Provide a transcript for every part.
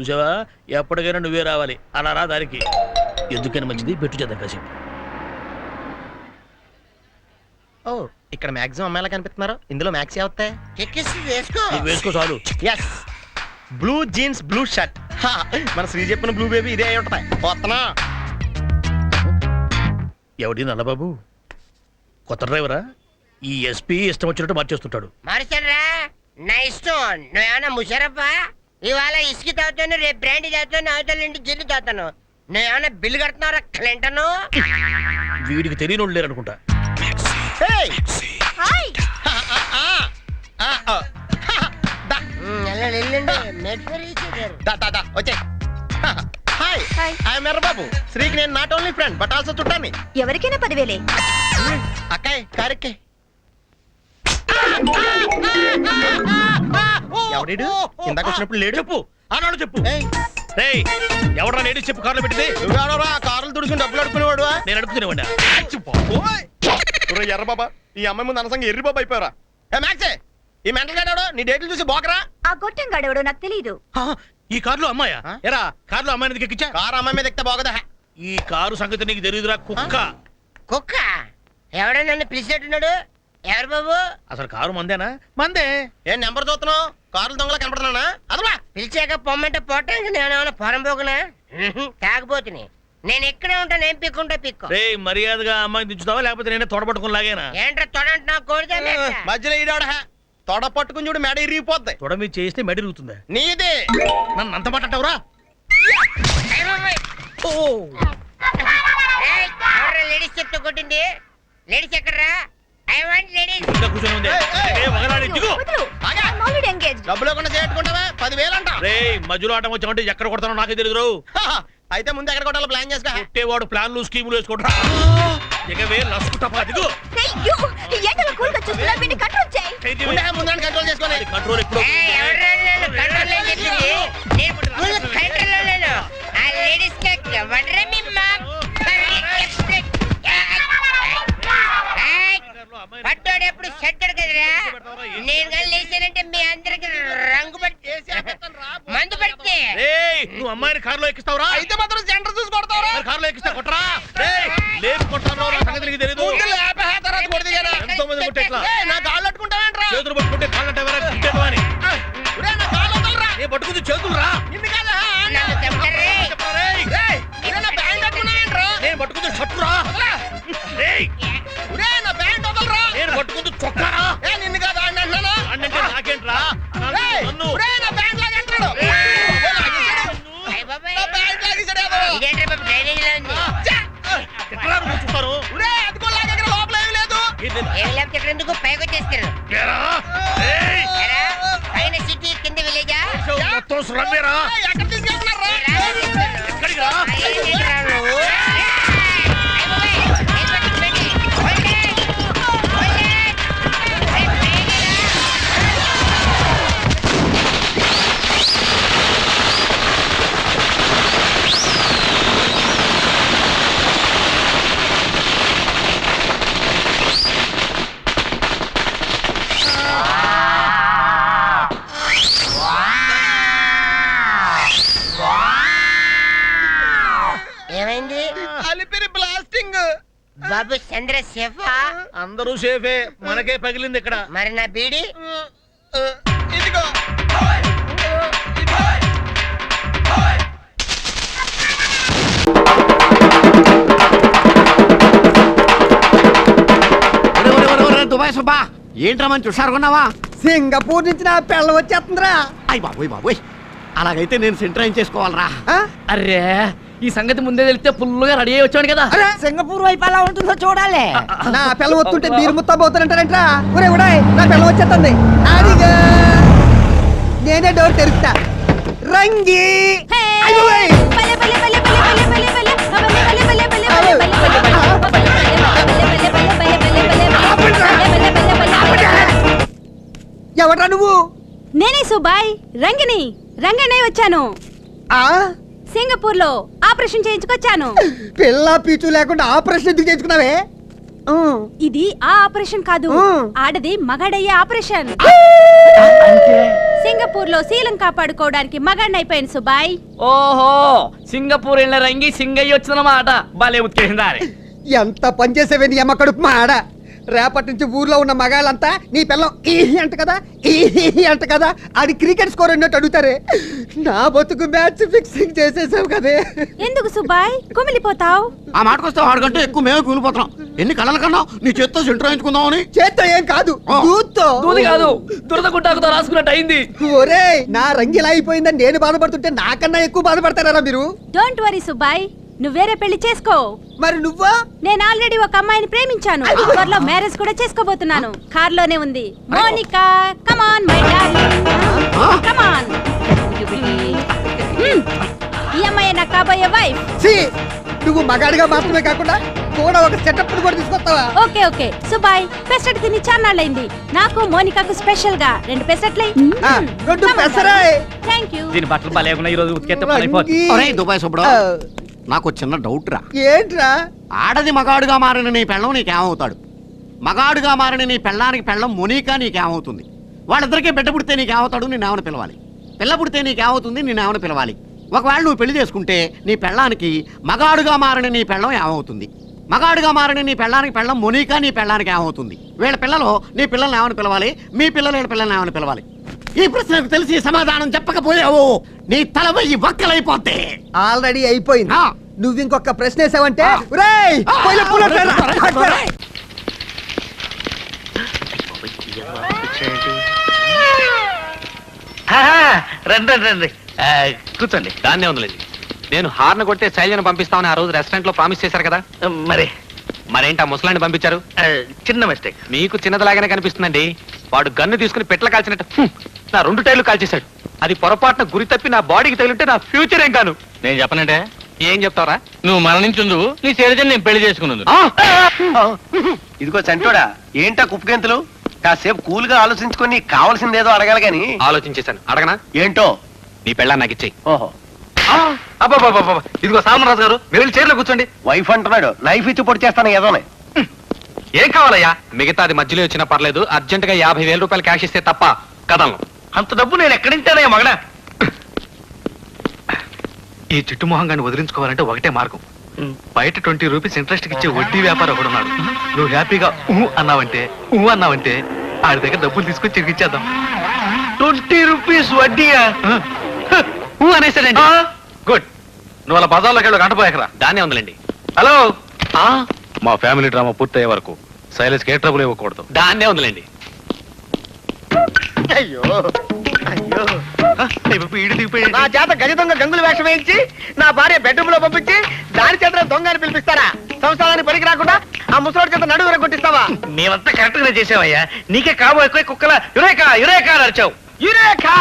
చూసావా? ఎప్పటికైనా నువ్వే రావాలి. అలా రా దారికి. ఎందుకని మంచిది? పెట్టు చేద్దాం కాసేపు. ఓ ఇక్కడ మాక్సిమం అమ్మాయిలా కనిపిస్తున్నారు. ఇందులో మ్యాక్స్ అవుతాయి వేసుకో. నువ్వు వేసుకో చాలు. Yes blue jeans blue shirt మన శ్రీ చెప్పిన బ్లూ బేబీ ఇదే అయి ఉంటది. పోతున్నా ఎవడి నల్లబాబు? కొత్త డ్రైవరా? ఈ ఎస్పీ ఇష్టం వచ్చినట్టు మార్చేస్తుంటాడు. మార్చారా నా ఇష్టం నువ్వేమన్నా ముషరఫా? ఇవాళ ఇసుక తాగుతాను రేపు బ్రాండ్ తాగుతాను అవతల ఇంటి జిల్లు తాగుతాను. నువ్వేమన్నా బిల్లు కడుతున్నారా క్లింటను? వీడికి తెలియని వాళ్ళు లేరు అనుకుంటా. వచ్చే. హాయ్ ఐఎమ్ ఎర్రబాబు శ్రీకి నేను not only friend but also చుట్టాన్ని. ఎవరికైనా పదివేలే. అక్కాయ్ కారెక్కే. ఎవడీడు? ఇందాక వచ్చినప్పుడు లేడు? చెప్పు. ఆనాడు చెప్పు. ఏయ్, రేయ్ ఎవడరా లేడీస్ చెప్పు కార్లో పెట్టింది? నువ్వెవడోరా? కారులు తుడుచుకుని డబ్బులు అడుకునేవాడు నేను అడుగుతున్నావండి ఎర్ర బాబా ఈ అమ్మాయి ముందు అనసంగా ఎర్రి బాబా అయిపోయారా? ఏ మ్యాక్సే ఈ మెంటల్ గాడాడు నీ డేట్లు చూసి బోకరా. ఆ గొట్టం గడవడో నాకు తెలీదు. ఈ కారులో అమ్మాయా? ఎరా కారులో అమ్మాయి ఎందుకు ఎక్కించా? కారు అమ్మాయి మీద ఎక్కితే బాగదా. ఈ కారు సంగతి నీకు తెలియదురా కుక్క. కుక్క? ఎవడో నన్ను పిలిచేట్టున్నాడు ఎవరు బాబు? అసలు కారు మందేనా? మందే. ఏం నెంబర్ చూస్తున్నావు? కార్లు దొంగలా కనపడుతున్నానా? అదవా పిలిచాక పొమ్మంటే పోవటానికి నేను ఏమైనా పొరం పోకునా? కాకపోతుని. నేను ఎక్కడే ఉంటాను ఏం పిక్కుంటా పిక్కు. రే మర్యాదగా అమ్మాయిని దించుతావా? లేకపోతే నేనే తోడబట్టుకుని లాగేనా? ఏంట్రా తొడంట నా కోడితే మధ్యలో ఈడాడ తొడ పట్టుకుని చూడు మెడ ఇరిగిపోద్ది. తొడ మీద చేస్తే మెడిరుగుతుందా నీదే. నన్ను అంత మాట అంటావురా? లేడీస్ చెప్తూ కొట్టింది? లేడీస్ ఎక్కడ్రా? ఐ వాంట్ లేడీస్ ఇంకా కూర్చొని ఉంది ఏయ్, ఏయ్. ఏ, వగలాడి దిగు వదులు ఆగా. ఆల్రెడీ ఎంగేజ్ డబ్బులు ఇవ్వకుండా చేయట్టుకుంటావా పదివేలు అంట రే మధ్యలో ఆటం వచ్చామంటే ఎక్కడ కొడతానో నాకే తెలియదు అయితే ముందు ఎక్కడ కొట్టాలో ప్లాన్ చేసుకో కొట్టేవాడు ప్లాన్లు స్కీములు వేసుకుంటా ఇక వే లసుకుంటా దిగు ఏంటో కూల్గా చూస్తున్నా వీడిని కంట్రోల్ చేయి ముందే ముందు కంట్రోల్ చేసుకొని కంట్రోల్ ఎప్పుడు ఎవరు నన్ను కంట్రోల్ చెప్పింది నేను ఫుల్ కంట్రోల్ లేను కొడతారా కొట్టరా? ఇక్కడ ఎందుకు పైకి వచ్చేస్తారు పైన సిటీ కింద విలేజా? బాబు చంద్రశేఖ అందరూ సేఫే. మనకే పగిలింది ఇక్కడ. మరి నా బీడి? ఇదిగో. దుబాయ్ సుబ్బా. ఏంట్రా మంచి హుషారుకున్నావా సింగపూర్ నుంచి నా పిల్ల వచ్చేస్తుందిరా. అయ్య బాబోయ్ బాబోయ్. అలాగైతే నేను సెంటర్ చేసుకోవాలరా. ఆ? ఈ సంగతి ముందే తెలిస్తే ఫుల్గా రెడీ అయ్యి వచ్చాడు కదా అరే సింగపూర్ వైపు ఎలా ఉంటుందో చూడాలి నా పిల్ల వస్తుంటే బీరు ముత్తా పోతానంటారంట్రా ఒరే ఉడాయ్ నా పిల్ల వచ్చేస్తుంది అడిగా నేనే డోర్ తెరుస్తా రంగి. ఎవడ్రా నువ్వు నేనే సుబాయ్ రంగిని రంగనే వచ్చాను ఆ సింగపూర్లో ఆపరేషన్ చేయించుకొచ్చాను. పిల్ల పీచు లేకుండా ఆపరేషన్ ఎందుకు చేయించుకున్నావే. ఇది ఆ ఆపరేషన్ కాదు. ఆడది మగాడయ్యే ఆపరేషన్. అంటే సింగపూర్లో శీలం కాపాడుకోవడానికి మగాడిని అయిపోయాను సుబాయ్. ఓహో సింగపూర్ వెళ్ళిన రంగి సింగయ్య వచ్చిందన్నమాట. భలే ఉత్కేసిందా ఎంత పనిచేసేవే నీ అమ్మ కడుపు మా ఆడ రేపటి నుంచి ఊర్లో ఉన్న మగాళ్ళంతా నీ పిల్లం ఈ అంట కదా ఈ అంట కదా అది క్రికెట్ స్కోర్ అన్నట్టు అడుగుతారే. నా బతుకు మ్యాచ్ ఫిక్సింగ్ చేసేసావు కదే. ఎందుకు సుబాయ్ కుమిలిపోతావు. ఆ మాటకొస్తే వాడికంటే ఎక్కువ మేమే కూలిపోతున్నాం. ఎన్ని కళ్ళల కన్నా నీ చేత్తో సెంటర్ వేయించుకుందామని. చేత్తో ఏం కాదు దూత్తో. దూది కాదు దురద గుట్టాకుతో రాసుకున్నట్టు అయింది. ఒరే నా రంగిలా అయిపోయిందని నేను బాధపడుతుంటే నాకన్నా ఎక్కువ బాధపడతారా మీరు? డోంట్ వరీ సుబాయ్ నువ్వు వేరే పెళ్ళి చేసుకో. మరి నువ్వా? నేను ఆల్రెడీ ఒక అమ్మాయిని ప్రేమించాను. త్వరలో మ్యారేజ్ కూడా చేసుకోబోతున్నాను. కార్లోనే ఉంది. మోనికా కమాన్ మై కమాన్ ఈ అమ్మాయి నా కాబోయే వైఫ్ ఛీ! నువ్వు మగాడిగా మాత్రమే కాకుండా కూడా ఒక సెటప్ కూడా తీసుకొస్తావా? Okay okay. సుబాయ్ పెసరట్ తిని చాన్నాళ్ళైంది నాకు మోనికాకు స్పెషల్గా. రెండు పెసరట్లే. ఆ, రెండు పెసరాయ్. థ్యాంక్ యూ దీని బట్టలు ఈ రోజు ఉతికేస్తే పని అయిపోతుంది రంగి. ఒరేయ్ దుబాయ్ సుబ్బడు. నాకు చిన్న డౌట్ రా ఏంట్రా? ఆడది మగాడుగా మారిన నీ పెళ్ళం నీకేమవుతాడు? మగాడుగా మారిన నీ పెళ్ళానికి పెళ్ళం మునీకా నీకేమవుతుంది? వాళ్ళిద్దరికీ బిడ్డ పుడితే నీకేమవుతాడు? నేనేమని పిలవాలి. పిల్ల పుడితే నీకేమవుతుంది? నేనేమని పిలవాలి. ఒకవేళ నువ్వు పెళ్ళి చేసుకుంటే నీ పెళ్ళానికి మగాడుగా మారిన నీ పెళ్ళం ఏమవుతుంది? మగాడుగా మారిన నీ పెళ్ళానికి పెళ్ళం మునీకా నీ పెళ్ళానికి ఏమవుతుంది? వీళ్ళ పిల్లలు నీ పిల్లల్ని ఏమని పిలవాలి? మీ పిల్లలు వీళ్ళ పిల్లల్ని ఏమని పిలవాలి? ఈ ప్రశ్నకు తెలిసి సమాధానం చెప్పకపోయావు. నీ తల వెయ్యి వక్కలైపోతే. ఆల్రెడీ అయిపోయింది. ఆ. నువ్వు ఇంకొక ప్రశ్న వేసావంటే. ఒరేయ్, పోయిన. రండి రండి రండి. ఆ, కూర్చోండి. దాన్నే ఉందిలేండి నేను హార్న్ కొట్టే శైలిని పంపిస్తామని ఆ రోజు రెస్టారెంట్లో ప్రామిస్ చేశారు కదా? మరి? మరేంటి ఆ ముసలాన్ని పంపించారు? ఆ, చిన్న మిస్టేక్. మీకు చిన్నదిలాగానే కనిపిస్తుందండి. వాడు గన్ను తీసుకుని పెట్ల కాల్చినట్టు. నా రెండు టైర్లు కాల్చేశాడు. అది పొరపాటున గురి తప్పి నా బాడీకి తగిలింటే నా ఫ్యూచర్ ఏం కాను. నేను చెప్పనంటే? ఏం చెప్తావరా? నువ్వు మరణించుందు నీ శరీరం నేను పెళ్ళి చేసుకున్నాను. ఇదిగో చంటోడా ఏంటా కుప్పగెంతులు? కాసేపు కూల్గా ఆలోచించుకొని కావాల్సిందేదో అడగాలి గాని. ఆలోచించేశాను. అడగనా? ఏంటో? నీ పెళ్ళాన్ని నాకు ఇచ్చేయి. ఓహో. అబ్బాబాబా ఇదిగో సామరాజు గారు మీరు చైర్లో కూర్చోండి. వైఫ్ అంటున్నాడు నైఫ్ ఇచ్చి పొడి చేస్తాను ఏదోనే. ఏం కావాలయ్యా? మిగతాది మధ్యలో వచ్చినా పర్లేదు. అర్జెంట్గా యాభై వేల రూపాయలు క్యాష్ ఇస్తే తప్ప కదలను. అంత డబ్బు నేను ఎక్కడింటానయ్యా మగడా ఈ చిట్టు మొహంగాన్ని వదిలించుకోవాలంటే ఒకటే మార్గం. బయట ట్వంటీ రూపీస్ ఇంట్రెస్ట్ ఇచ్చే వడ్డీ వ్యాపారం ఒకడు ఉన్నాడు. నువ్వు హ్యాపీగా ఊ అన్నావంటే ఊ అన్నావంటే ఆడి దగ్గర డబ్బులు తీసుకొని తిరిగిచ్చేద్దాం ట్వంటీ రూపీస్ వడ్డీయా? ఊ అనేసాడండి. గుడ్. నువ్వు అలా బజార్లోకి వెళ్ళి గంట పోయకరా. దాన్నే ఉందిలేండి. హలో. మా ఫ్యామిలీ డ్రామా పూర్తయ్యే వరకు శైలేష్కి ఏ ట్రబుల్ ఇవ్వకూడదు. దాన్నే ఉందిలేండి. అయ్యో అయ్యో. ఈడు దిగిపోయాడు నా చేత గజ దొంగ గంగులు వేషం వేయించి నా భార్య బెడ్రూమ్లో పంపించి దాని చేత దొంగ అని పిలిపిస్తారా? సంసారానికి పనికి రాకుండా ఆ ముసలోడి చేత నడువు కొట్టిస్తావా మేమంతా కరెక్ట్గా చేసామయ్యా నీకే కాబో ఎక్కువ కుక్కల యురేకా యురేకా అని అరిచావు. యురేఖా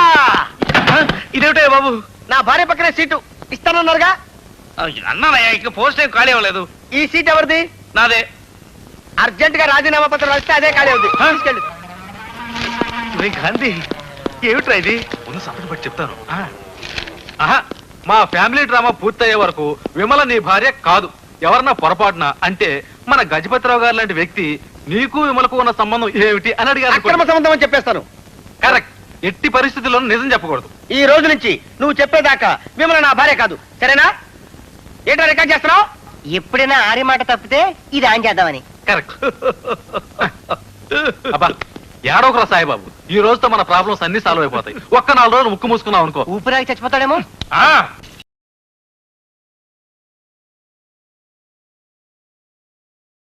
ఇదేమిటో బాబు? నా భార్య పక్కనే సీటు. ఇస్తానన్నారుగా? అన్నానయ్యా ఇక పోస్ట్ ఏం ఖాళీ అవ్వలేదు. ఈ సీట్ ఎవరిది? నాదే. అర్జెంట్గా రాజీనామా పత్రం రాస్తే అదే ఖాళీ అవుద్ది. తీసుకెళ్ళు. గాంధీ ఏమిట్రా ఇది? ముందు సంతకం పెట్టి చెప్తాను. ఆహా మా ఫ్యామిలీ డ్రామా పూర్తయ్యే వరకు విమల నీ భార్య కాదు. ఎవరన్నా పొరపాటున అంటే మన గజపతిరావు గారు లాంటి వ్యక్తి నీకు విమలకు ఉన్న సంబంధం ఏమిటి అని అక్రమ అడిగారు సంబంధం అని చెప్పేస్తాను. కరెక్ట్. ఎట్టి పరిస్థితుల్లోనూ నిజం చెప్పకూడదు. ఈ రోజు నుంచి నువ్వు చెప్పేదాకా విమల నా భార్య కాదు. సరేనా? ఏంటో రికార్డ్ చేస్తున్నావు? ఎప్పుడైనా ఆరి మాట తప్పితే ఇది ఆన్ చేద్దామని. కరెక్ట్ అబ్బా ఏడోకరా సాయిబాబు. ఈ రోజుతో మన ప్రాబ్లమ్స్ అన్ని సాల్వ్ అయిపోతాయి. ఒక్క నాలుగు రోజులు ముక్కు మూసుకున్నావు అనుకో. ఊపిరాకి చచ్చిపోతాడేమో. ఆ